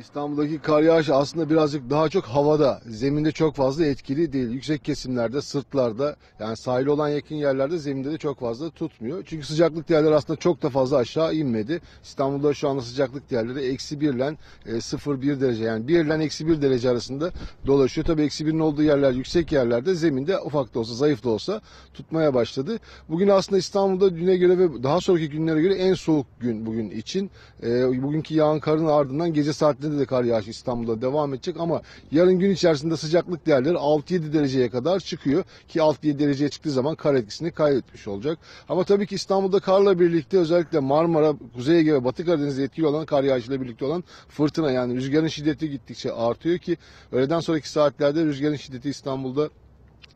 İstanbul'daki kar yağışı aslında birazcık daha çok havada, zeminde çok fazla etkili değil. Yüksek kesimlerde, sırtlarda yani sahil olan yakın yerlerde zeminde de çok fazla tutmuyor. Çünkü sıcaklık değerleri aslında çok da fazla aşağı inmedi. İstanbul'da şu anda sıcaklık değerleri eksi 1 ile e, 0-1 derece yani 1 ile eksi 1 derece arasında dolaşıyor. Tabii eksi 1'in olduğu yerler yüksek yerlerde zeminde ufak da olsa zayıf da olsa tutmaya başladı. Bugün aslında İstanbul'da düne göre ve daha sonraki günlere göre en soğuk gün bugün için. E, bugünkü yağan karın ardından gece saatlerinde de kar yağışı İstanbul'da devam edecek ama yarın gün içerisinde sıcaklık değerleri 6-7 dereceye kadar çıkıyor ki 6-7 dereceye çıktığı zaman kar etkisini kaybetmiş olacak. Ama tabii ki İstanbul'da karla birlikte özellikle Marmara, Kuzey Ege ve Batı Karadeniz'de etkili olan kar yağışıyla birlikte olan fırtına yani rüzgarın şiddeti gittikçe artıyor ki öğleden sonraki saatlerde rüzgarın şiddeti İstanbul'da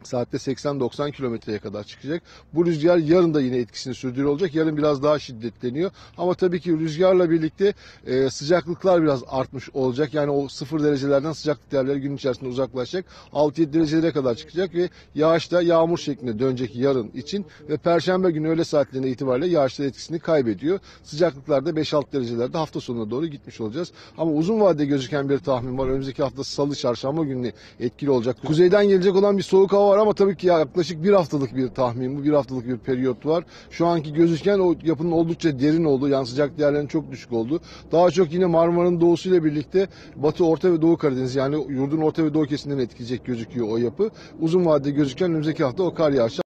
saatte 80-90 kilometreye kadar çıkacak. Bu rüzgar yarın da yine etkisini sürdürüyor olacak. Yarın biraz daha şiddetleniyor. Ama tabii ki rüzgarla birlikte e, sıcaklıklar biraz artmış olacak. Yani o sıfır derecelerden sıcaklık değerleri gün içerisinde uzaklaşacak. 6-7 derecelere kadar çıkacak ve yağış da yağmur şeklinde dönecek yarın için. Ve Perşembe günü öğle saatlerine itibariyle yağışlar etkisini kaybediyor. Sıcaklıklar da 5-6 derecelerde hafta sonuna doğru gitmiş olacağız. Ama uzun vadede gözüken bir tahmin var. Önümüzdeki hafta salı, çarşamba günü etkili olacak. Kuzeyden gelecek olan bir soğuk hava var ama tabii ki yaklaşık bir haftalık bir tahmin bu. Bir haftalık bir periyot var. Şu anki gözüken o yapının oldukça derin olduğu, yani sıcak değerlerinin çok düşük olduğu. Daha çok yine Marmara'nın doğusuyla birlikte Batı, Orta ve Doğu Karadeniz yani yurdun Orta ve Doğu kesimlerini etkileyecek gözüküyor o yapı. Uzun vadede gözüken önümüzdeki hafta o kar yağışı